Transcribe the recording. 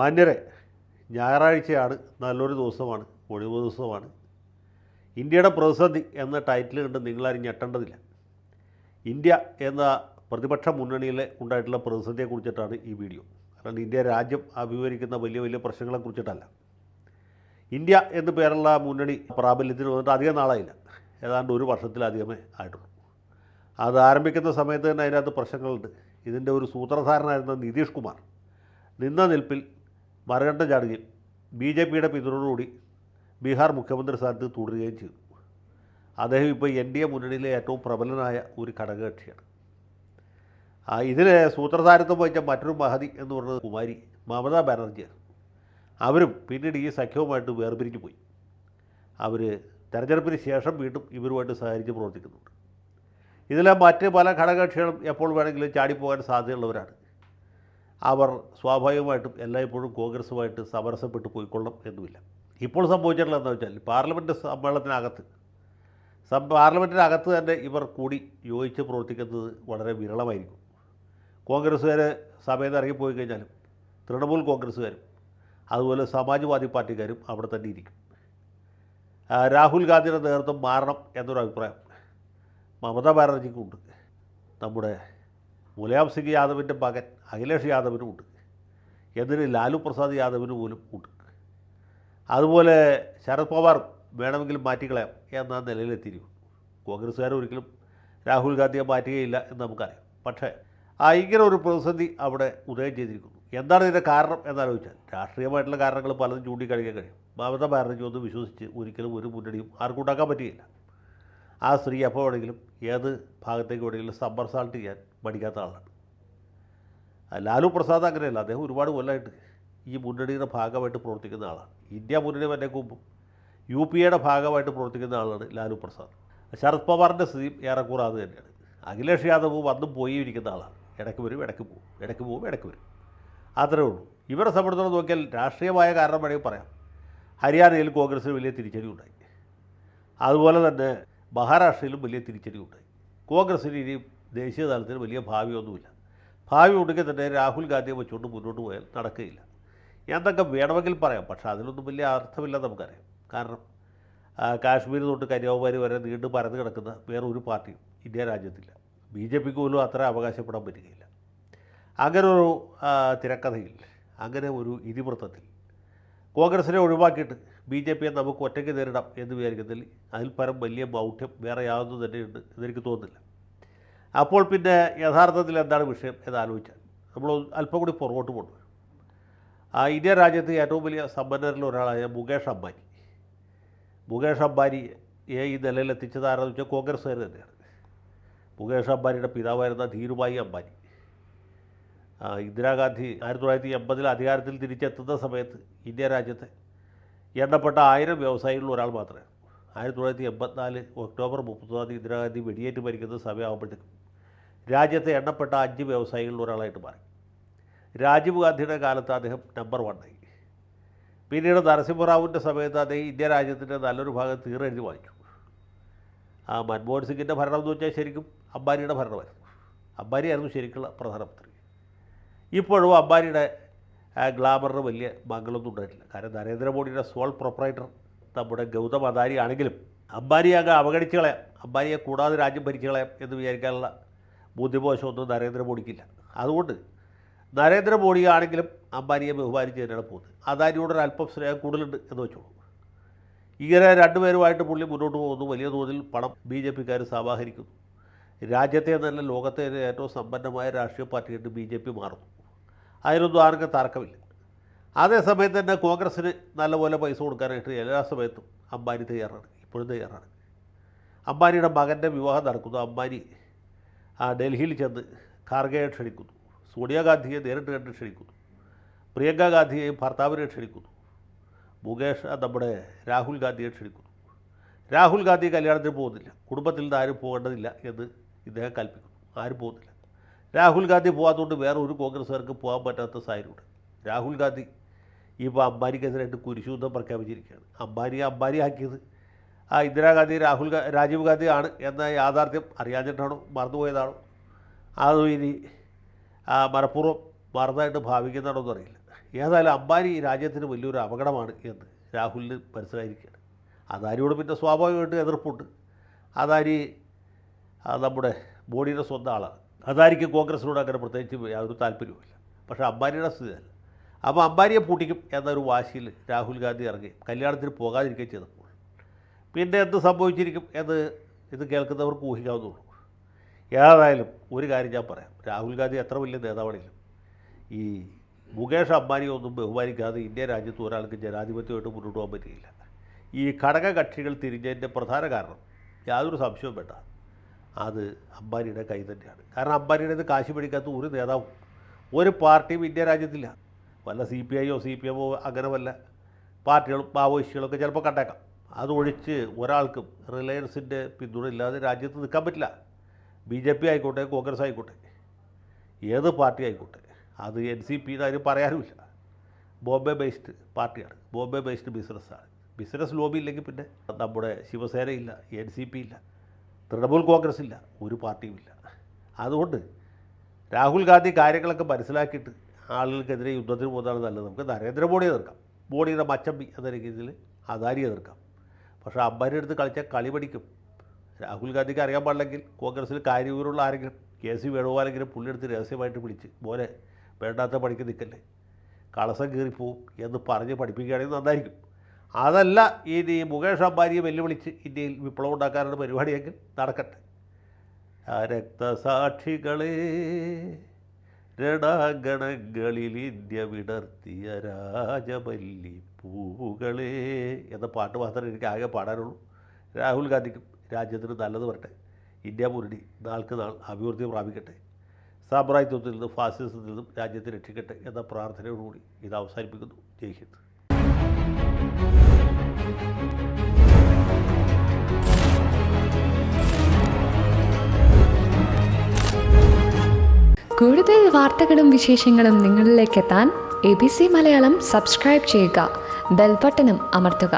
മാന്യരെ ഞായറാഴ്ചയാണ് നല്ലൊരു ദിവസമാണ് ഒഴിവ് ദിവസമാണ്. ഇന്ത്യയുടെ പ്രതിസന്ധി എന്ന ടൈറ്റിൽ കണ്ട് നിങ്ങളാരും ഞെട്ടേണ്ടതില്ല. ഇന്ത്യ എന്ന പ്രതിപക്ഷ മുന്നണിയിലെ ഉണ്ടായിട്ടുള്ള പ്രതിസന്ധിയെക്കുറിച്ചിട്ടാണ് ഈ വീഡിയോ കാരണം ഇന്ത്യ രാജ്യം അഭിമുഖീകരിക്കുന്ന വലിയ വലിയ പ്രശ്നങ്ങളെക്കുറിച്ചിട്ടല്ല ഇന്ത്യ എന്ന് പേരുള്ള മുന്നണി പ്രാബല്യത്തിൽ വന്നിട്ട് അധികം നാളായില്ല. ഏതാണ്ട് ഒരു വർഷത്തിലധികമേ ആയിട്ടുള്ളൂ. അത് ആരംഭിക്കുന്ന സമയത്ത് തന്നെ അതിനകത്ത് പ്രശ്നങ്ങളുണ്ട്. ഇതിന്റെ ഒരു സൂത്രധാരനായിരുന്ന നിതീഷ് കുമാർ നിന്ന നിൽപ്പിൽ മറുകണ്ഠം ചാടുകയും ബി ജെ പിയുടെ പിന്തുണയോടുകൂടി ബീഹാർ മുഖ്യമന്ത്രി സ്ഥാനത്ത് തുടരുകയും ചെയ്തു. അദ്ദേഹം ഇപ്പോൾ എൻ ഡി എ മുന്നണിയിലെ ഏറ്റവും പ്രബലനായ ഒരു ഘടകകക്ഷിയാണ്. ഇതിന് സൂത്രധാരത്വം വഹിച്ച മറ്റൊരു മഹതി എന്ന് പറഞ്ഞത് കുമാരി മമതാ ബാനർജിയാണ്. അവരും പിന്നീട് ഈ സഖ്യവുമായിട്ട് വേർപിരിഞ്ഞു പോയി. അവർ തെരഞ്ഞെടുപ്പിന് ശേഷം വീണ്ടും ഇവരുമായിട്ട് സഹകരിച്ച് പ്രവർത്തിക്കുന്നുണ്ട്. ഇതിലെ മറ്റ് പല ഘടകകക്ഷികളും എപ്പോൾ വേണമെങ്കിലും ചാടിപ്പോകാൻ സാധ്യതയുള്ളവരാണ്. അവർ സ്വാഭാവികമായിട്ടും എല്ലായ്പ്പോഴും കോൺഗ്രസുമായിട്ട് സമരസപ്പെട്ട് പോയിക്കൊള്ളണം എന്നുമില്ല. ഇപ്പോൾ സംഭവിച്ചിട്ടുള്ളത് എന്താ വെച്ചാൽ പാർലമെന്റ് സമ്മേളനത്തിനകത്ത് സം പാർലമെന്റിനകത്ത് തന്നെ ഇവർ കൂടി യോജിച്ച് പ്രവർത്തിക്കുന്നത് വളരെ വിരളമായിരിക്കും. കോൺഗ്രസ്സുകാർ സമയത്ത് ഇറങ്ങിപ്പോയി കഴിഞ്ഞാലും തൃണമൂൽ കോൺഗ്രസ്സുകാരും അതുപോലെ സമാജ്വാദി പാർട്ടിക്കാരും അവിടെ തന്നെ ഇരിക്കും. രാഹുൽ ഗാന്ധിയുടെ നേതൃത്വം മാറണം എന്നൊരു അഭിപ്രായം മമതാ ബാനർജിക്കുണ്ട്. നമ്മുടെ മുലായം സിംഗ് യാദവിന്റെ മകൻ അഖിലേഷ് യാദവിനും ഉണ്ട്. എന്നിട്ട് ലാലു പ്രസാദ് യാദവിന് പോലും ഉണ്ട്. അതുപോലെ ശരത് പവാർ വേണമെങ്കിൽ മാറ്റിക്കളയാം എന്ന നിലയിലെത്തിയിരിക്കും കോൺഗ്രസ്സുകാർ ഒരിക്കലും രാഹുൽ ഗാന്ധിയെ മാറ്റുകയില്ല എന്ന് നമുക്കറിയാം. പക്ഷേ ആ ഇങ്ങനെ ഒരു പ്രതിസന്ധി അവിടെ ഉദയം ചെയ്തിരിക്കുന്നു. എന്താണ് ഇതിന്റെ കാരണം എന്നാലോചിച്ചാൽ രാഷ്ട്രീയമായിട്ടുള്ള കാരണങ്ങൾ പലതും ചൂണ്ടിക്കാണിക്കാൻ കഴിയും. മമത ബാനർജി ഒന്ന് വിശ്വസിച്ച് ഒരിക്കലും ഒരു മുന്നണിയും ആർക്കും ഉണ്ടാക്കാൻ പറ്റുകയില്ല. ആ സ്ത്രീ എപ്പോൾ വേണമെങ്കിലും ഏത് ഭാഗത്തേക്ക് വേണമെങ്കിലും സമ്മർസാൾട്ട് ചെയ്യാൻ മടിക്കാത്ത ആളാണ്. ലാലു പ്രസാദ് അങ്ങനെയല്ല അദ്ദേഹം ഒരുപാട് കൊല്ലമായിട്ട് ഈ മുന്നണിയുടെ ഭാഗമായിട്ട് പ്രവർത്തിക്കുന്ന ആളാണ്. ഇന്ത്യ മുന്നണി വന്നെ കുമ്പും യു പി എയുടെ ഭാഗമായിട്ട് പ്രവർത്തിക്കുന്ന ആളാണ് ലാലു പ്രസാദ്. ശരത് പവാറിന്റെ സ്ഥിതിയും ഏറെക്കുറെ അത് തന്നെയാണ്. അഖിലേഷ് യാദവ് വന്നും പോയി ഇരിക്കുന്ന ആളാണ്. ഇടയ്ക്ക് വരും ഇടയ്ക്ക് പോകും ഇടയ്ക്ക് പോകും ഇടയ്ക്ക് വരും. അത്രേ ഉള്ളൂ. ഇവരെ സംബന്ധിച്ചിടത്തോളം നോക്കിയാൽ രാഷ്ട്രീയമായ കാരണം വേണമെങ്കിൽ പറയാം. ഹരിയാനയിൽ കോൺഗ്രസ്സിന് വലിയ തിരിച്ചടി ഉണ്ടായി. അതുപോലെ തന്നെ മഹാരാഷ്ട്രയിലും വലിയ തിരിച്ചടി ഉണ്ടായി. കോൺഗ്രസ്സിന് ഇനി ദേശീയ തലത്തിൽ വലിയ ഭാവിയൊന്നുമില്ല. ഭാവി ഉണ്ടെങ്കിൽ തന്നെ രാഹുൽ ഗാന്ധിയെ വെച്ചുകൊണ്ട് മുന്നോട്ട് പോയാൽ നടക്കുകയില്ല. എന്തൊക്കെ വേണമെങ്കിൽ പറയാം പക്ഷേ അതിലൊന്നും വലിയ അർത്ഥമില്ല നമുക്കറിയാം. കാരണം കാശ്മീർ തൊട്ട് കന്യാകുമാരി വരെ നീണ്ടു പരന്ന് കിടക്കുന്ന വേറെ ഒരു പാർട്ടിയും ഇന്ത്യ രാജ്യത്തില്ല. ബി ജെ പിക്ക് പോലും അത്ര അവകാശപ്പെടാൻ പറ്റുകയില്ല. അങ്ങനെ ഒരു തിരക്കഥയിൽ അങ്ങനെ ഒരു ഇതിവൃത്തത്തിൽ കോൺഗ്രസിനെ ഒഴിവാക്കിയിട്ട് ബി ജെ പിയെ നമുക്ക് ഒറ്റയ്ക്ക് നേരിടാം എന്ന് വിചാരിക്കുന്നതിൽ അതിൽ പരം വലിയ മൗഢ്യം വേറെ യാതൊന്നും തന്നെയുണ്ട് എന്നെനിക്ക് തോന്നുന്നില്ല. അപ്പോൾ പിന്നെ യഥാർത്ഥത്തിൽ എന്താണ് വിഷയം എന്ന് ആലോചിച്ചാൽ നമ്മൾ അല്പം കൂടി പുറകോട്ട് കൊണ്ടുവരും ആ ഇന്ത്യ രാജ്യത്ത് ഏറ്റവും വലിയ സമ്പന്നരിൽ ഒരാളായ മുകേഷ് അംബാനി. മുകേഷ് അംബാനിയെ ഈ നിലയിൽ എത്തിച്ചത് ആരാന്ന് വെച്ചാൽ കോൺഗ്രസ്സുകാർ തന്നെയാണ്. മുകേഷ് അംബാനിയുടെ പിതാവായിരുന്ന ധീരുഭായി അംബാനി. ഇന്ദിരാഗാന്ധി ആയിരത്തി തൊള്ളായിരത്തി എൺപതിൽ അധികാരത്തിൽ തിരിച്ചെത്തുന്ന സമയത്ത് ഇന്ത്യ രാജ്യത്തെ എണ്ണപ്പെട്ട ആയിരം വ്യവസായികളിൽ ഒരാൾ മാത്രമേ ആയിരത്തി തൊള്ളായിരത്തി എൺപത്തിനാല് ഒക്ടോബർ മുപ്പത്തൊന്നാം തീയതി ഇന്ദിരാഗാന്ധി വെടിയേറ്റ് മരിക്കുന്ന സമയമാകുമ്പോഴത്തേക്കും രാജ്യത്തെ എണ്ണപ്പെട്ട അഞ്ച് വ്യവസായികളിൽ ഒരാളായിട്ട് മാറി. രാജീവ് ഗാന്ധിയുടെ കാലത്ത് അദ്ദേഹം നമ്പർ വണ്ണായി പിന്നീട് നരസിംഹറാവുവിന്റെ സമയത്ത് അദ്ദേഹം ഇന്ത്യ രാജ്യത്തിന്റെ നല്ലൊരു ഭാഗം തീരെഴുതി വാങ്ങിച്ചു ആ മൻമോഹൻ സിംഗിന്റെ ഭരണം എന്ന് വെച്ചാൽ ശരിക്കും അംബാനിയുടെ ഭരണമായിരുന്നു. അംബാനിയായിരുന്നു ശരിക്കുള്ള പ്രധാനമന്ത്രി. ഇപ്പോഴും അംബാനിയുടെ ഗ്ലാമറിന് വലിയ മംഗളൊന്നും ഉണ്ടായിട്ടില്ല. കാരണം നരേന്ദ്രമോദിയുടെ സോൾ പ്രൊപ്പറേറ്റർ നമ്മുടെ ഗൗതം അദാനി ആണെങ്കിലും അംബാനിയെ അങ്ങ് അവഗണിച്ച് അംബാനിയെ കൂടാതെ രാജ്യം ഭരിച്ചു കളയാം എന്ന് വിചാരിക്കാനുള്ള ബുദ്ധിമോശമൊന്നും നരേന്ദ്രമോദിക്കില്ല. അതുകൊണ്ട് നരേന്ദ്രമോദി ആണെങ്കിലും അംബാനിയെ ബഹുമാനിച്ച് തന്നെയാണ് പോകുന്നത്. അദാനിയോട് ഒരു അല്പം സ്നേഹം കൂടുതലുണ്ട് എന്ന് വെച്ചോളൂ. ഇങ്ങനെ രണ്ടുപേരുമായിട്ട് പുള്ളി മുന്നോട്ട് പോകുന്നു. വലിയ തോതിൽ പണം ബി ജെ പിക്കാർ സമാഹരിക്കുന്നു. രാജ്യത്തെ തന്നെ ലോകത്തെ ഏറ്റവും സമ്പന്നമായ രാഷ്ട്രീയ പാർട്ടിയായിട്ട് ബി ജെ പി മാറുന്നു. അതിനൊന്നും ആർക്കും തർക്കമില്ല. അതേസമയത്ത് തന്നെ കോൺഗ്രസ്സിന് നല്ലപോലെ പൈസ കൊടുക്കാനായിട്ട് എല്ലാ സമയത്തും അംബാനി തയ്യാറാണ്. ഇപ്പോഴും തയ്യാറാണ്. അംബാനിയുടെ മകന്റെ വിവാഹം നടക്കുന്നു. അംബാനി ആ ഡൽഹിയിൽ ചെന്ന് ഖാർഗെയെ ക്ഷണിക്കുന്നു. സോണിയാഗാന്ധിയെ നേരിട്ട് കണ്ട് ക്ഷണിക്കുന്നു. പ്രിയങ്ക ഗാന്ധിയെയും ഭർത്താവിനെ ക്ഷണിക്കുന്നു. മുകേഷ് നമ്മുടെ രാഹുൽ ഗാന്ധിയെ ക്ഷണിക്കുന്നു. രാഹുൽ ഗാന്ധി കല്യാണത്തിന് പോകുന്നില്ല. കുടുംബത്തിൽ നിന്ന് ആരും പോകേണ്ടതില്ല എന്ന് ഇദ്ദേഹം കൽപ്പിക്കുന്നു. ആരും പോകുന്നില്ല. രാഹുൽ ഗാന്ധി പോകാത്തതുകൊണ്ട് വേറെ ഒരു കോൺഗ്രസ്സുകാർക്ക് പോകാൻ പറ്റാത്ത സാഹചര്യമുണ്ട്. രാഹുൽ ഗാന്ധി ഇപ്പോൾ അംബാനിക്കെതിരായിട്ട് കുരിശുദ്ധം പ്രഖ്യാപിച്ചിരിക്കുകയാണ്. അംബാനിയെ അംബാനി ആക്കിയത് ഇന്ദിരാഗാന്ധി രാഹുൽ രാജീവ് ഗാന്ധി ആണ് എന്ന യാഥാർത്ഥ്യം അറിയാഞ്ഞിട്ടാണോ മറന്നുപോയതാണോ. അതോ ഇനി മനഃപൂർവം മറന്നതായിട്ട് ഭാവിക്കുന്നതാണോ എന്നറിയില്ല ഏതായാലും അംബാനി രാജ്യത്തിന് വലിയൊരു അപകടമാണ് എന്ന് രാഹുലിന് മനസ്സിലായിരിക്കുകയാണ്. അദാനിയോട് പിന്നെ സ്വാഭാവികമായിട്ട് എതിർപ്പുണ്ട്. അദാനി നമ്മുടെ മോഡിയുടെ സ്വന്തം ആളാണ്. അദാനിക്ക് കോൺഗ്രസിനോട് അങ്ങനെ പ്രത്യേകിച്ച് യാതൊരു താല്പര്യവുമില്ല. പക്ഷേ അംബാനിയുടെ സ്ഥിതി അല്ല അപ്പോൾ അംബാനിയെ പൂട്ടിക്കും എന്നൊരു വാശിയിൽ രാഹുൽ ഗാന്ധി ഇറങ്ങി കല്യാണത്തിന് പോകാതിരിക്കുകയും ചെയ്തപ്പോൾ പിന്നെ എന്ത് സംഭവിച്ചിരിക്കും എന്ന് ഇത് കേൾക്കുന്നവർക്ക് ഊഹിക്കാവുന്നുള്ളൂ ഏതായാലും ഒരു കാര്യം ഞാൻ പറയാം. രാഹുൽ ഗാന്ധി എത്ര വലിയ നേതാവാണെങ്കിലും ഈ മുകേഷ് അംബാനിയെ ഒന്നും ബഹുമാനിക്കാതെ ഇന്ത്യ രാജ്യത്ത് ഒരാൾക്ക് ജനാധിപത്യമായിട്ട് മുന്നോട്ട് പോകാൻ പറ്റിയില്ല. ഈ ഘടക കക്ഷികൾ തിരിഞ്ഞതിന്റെ പ്രധാന കാരണം യാതൊരു സംശയവും വേണ്ട. അത് അംബാനിയുടെ കൈ തന്നെയാണ്. കാരണം അംബാനിയുടെ ഇത് കാശ് പിടിക്കാത്ത ഒരു നേതാവും ഒരു പാർട്ടിയും ഇന്ത്യ രാജ്യത്തില്ല. വല്ല സി പി ഐയോ സി പി എമ്മോ അങ്ങനെ വല്ല പാർട്ടികളും മാവോയിസ്റ്റുകളൊക്കെ ചിലപ്പോൾ കണ്ടേക്കാം. അതൊഴിച്ച് ഒരാൾക്കും റിലയൻസിന്റെ പിന്തുണ ഇല്ലാതെ രാജ്യത്ത് നിൽക്കാൻ പറ്റില്ല. ബി ജെ പി ആയിക്കോട്ടെ കോൺഗ്രസ് ആയിക്കോട്ടെ ഏത് പാർട്ടി ആയിക്കോട്ടെ അത് എൻ സി പി അതിന് പറയാനുമില്ല ബോംബെ ബേസ്ഡ് പാർട്ടിയാണ്. ബോംബെ ബേസ്ഡ് ബിസിനസ്സാണ് ബിസിനസ് ലോബി ഇല്ലെങ്കിൽ പിന്നെ നമ്മുടെ ശിവസേനയില്ല എൻ സി പി ഇല്ല തൃണമൂൽ കോൺഗ്രസ് ഇല്ല ഒരു പാർട്ടിയും ഇല്ല. അതുകൊണ്ട് രാഹുൽ ഗാന്ധി കാര്യങ്ങളൊക്കെ മനസ്സിലാക്കിയിട്ട് ആളുകൾക്കെതിരെ യുദ്ധത്തിന് പോകുന്നതാണ് നല്ലത്. നമുക്ക് നരേന്ദ്രമോദിയെ എതിർക്കാം. മോഡിയുടെ മച്ചമ്പി എന്ന രീതിയിൽ അദാനിയെ എതിർക്കാം. പക്ഷേ അബ്ബാരി എടുത്ത് കളിച്ചാൽ കളി പഠിക്കും. രാഹുൽ ഗാന്ധിക്ക് അറിയാൻ പാടില്ലെങ്കിൽ കോൺഗ്രസ്സിൽ കാര്യവിവരമുള്ള ആരെങ്കിലും കെ സി വേണുഗോപാലെങ്കിലും പുള്ളിയെടുത്ത് രഹസ്യമായിട്ട് വിളിച്ച് പോലെ വേണ്ടാത്ത പണിക്ക് നിൽക്കല്ലേ. കളസം കീറിപ്പോവും എന്ന് പറഞ്ഞ് പഠിപ്പിക്കുകയാണെങ്കിൽ നന്നായിരിക്കും. അതല്ല ഇനി മുകേഷ് അംബാനിയെ വെല്ലുവിളിച്ച് ഇന്ത്യയിൽ വിപ്ലവം ഉണ്ടാക്കാനുള്ള പരിപാടിയെങ്കിൽ നടക്കട്ടെ. രക്തസാക്ഷികളെ രണാഗണങ്ങളിൽ ഇന്ത്യ വിടർത്തിയ രാജമല്ലി പൂവുകളെ എന്ന പാട്ട് മാത്രമേ എനിക്ക് ആകെ പാടാനുള്ളൂ. രാഹുൽ ഗാന്ധിക്കും രാജ്യത്തിന് നല്ലത് വരട്ടെ. ഇന്ത്യ മുന്നണി നാൾക്ക് നാൾ അഭിവൃദ്ധി പ്രാപിക്കട്ടെ. സാമ്രാജ്യത്വത്തിൽ നിന്നും ഫാസിസത്തിൽ നിന്നും രാജ്യത്തെ രക്ഷിക്കട്ടെ എന്ന പ്രാർത്ഥനയോടുകൂടി ഇത് അവസാനിപ്പിക്കുന്നു. ജയ് ഹിന്ദ്. കൂടുതൽ വാർത്തകളും വിശേഷങ്ങളും എത്താൻ മലയാളം സബ്സ്ക്രൈബ് ചെയ്യുക. ബെൽബട്ടനും അമർത്തുക